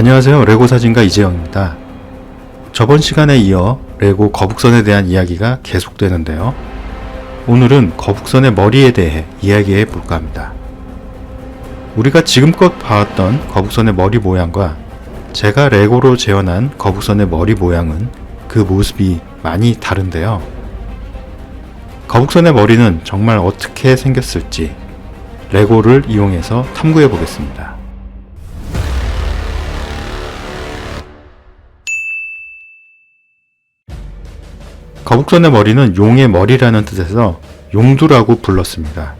안녕하세요. 레고 사진가 이재영입니다. 저번 시간에 이어 레고 거북선에 대한 이야기가 계속되는데요. 오늘은 거북선의 머리에 대해 이야기해 볼까 합니다. 우리가 지금껏 봐왔던 거북선의 머리 모양과 제가 레고로 재현한 거북선의 머리 모양은 그 모습이 많이 다른데요. 거북선의 머리는 정말 어떻게 생겼을지 레고를 이용해서 탐구해 보겠습니다. 거북선의 머리는 용의 머리라는 뜻에서 용두라고 불렀습니다.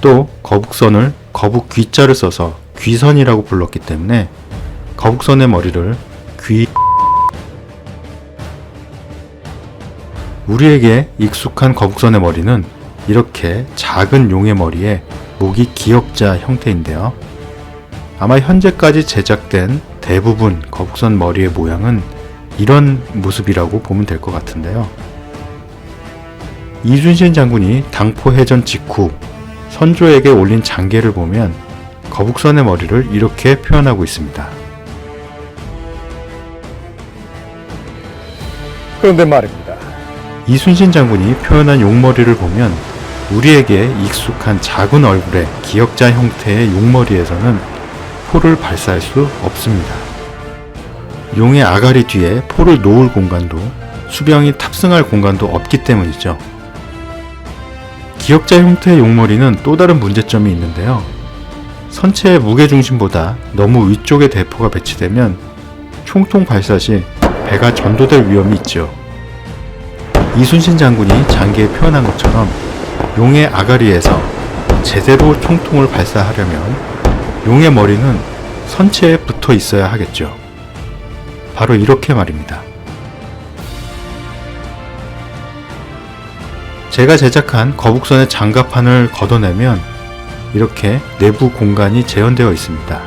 또 거북선을 거북 귀자를 써서 귀선이라고 불렀기 때문에 거북선의 머리를 귀 우리에게 익숙한 거북선의 머리는 이렇게 작은 용의 머리에 목이 기역자 형태인데요. 아마 현재까지 제작된 대부분 거북선 머리의 모양은 이런 모습이라고 보면 될 것 같은데요. 이순신 장군이 당포 해전 직후 선조에게 올린 장계를 보면 거북선의 머리를 이렇게 표현하고 있습니다. 그런데 말입니다. 이순신 장군이 표현한 용머리를 보면 우리에게 익숙한 작은 얼굴의 기역자 형태의 용머리에서는 포를 발사할 수 없습니다. 용의 아가리 뒤에 포를 놓을 공간도 수병이 탑승할 공간도 없기 때문이죠. 기역자 형태의 용머리는 또 다른 문제점이 있는데요. 선체의 무게중심보다 너무 위쪽에 대포가 배치되면 총통 발사 시 배가 전도될 위험이 있죠. 이순신 장군이 장기에 표현한 것처럼 용의 아가리에서 제대로 총통을 발사하려면 용의 머리는 선체에 붙어 있어야 하겠죠. 바로 이렇게 말입니다. 제가 제작한 거북선의 장갑판을 걷어내면 이렇게 내부 공간이 재현되어 있습니다.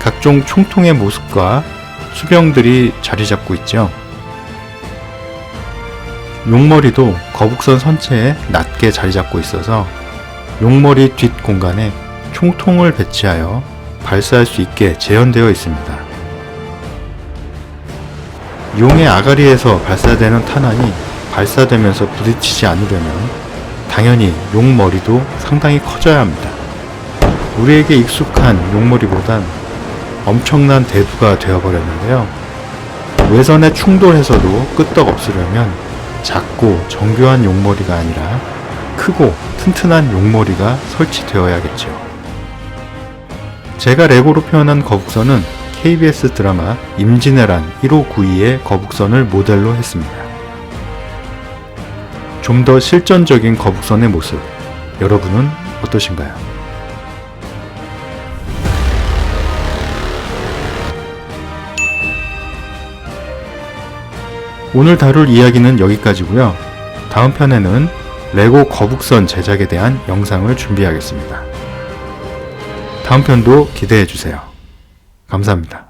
각종 총통의 모습과 수병들이 자리 잡고 있죠. 용머리도 거북선 선체에 낮게 자리 잡고 있어서 용머리 뒷 공간에 총통을 배치하여 발사할 수 있게 재현되어 있습니다. 용의 아가리에서 발사되는 탄환이 발사되면서 부딪히지 않으려면 당연히 용머리도 상당히 커져야 합니다. 우리에게 익숙한 용머리보단 엄청난 대두가 되어버렸는데요. 외선에 충돌해서도 끄떡 없으려면 작고 정교한 용머리가 아니라 크고 튼튼한 용머리가 설치되어야겠죠. 제가 레고로 표현한 거북선은 KBS 드라마 임진왜란 1592의 거북선을 모델로 했습니다. 좀 더 실전적인 거북선의 모습, 여러분은 어떠신가요? 오늘 다룰 이야기는 여기까지고요. 다음 편에는 레고 거북선 제작에 대한 영상을 준비하겠습니다. 다음 편도 기대해 주세요. 감사합니다.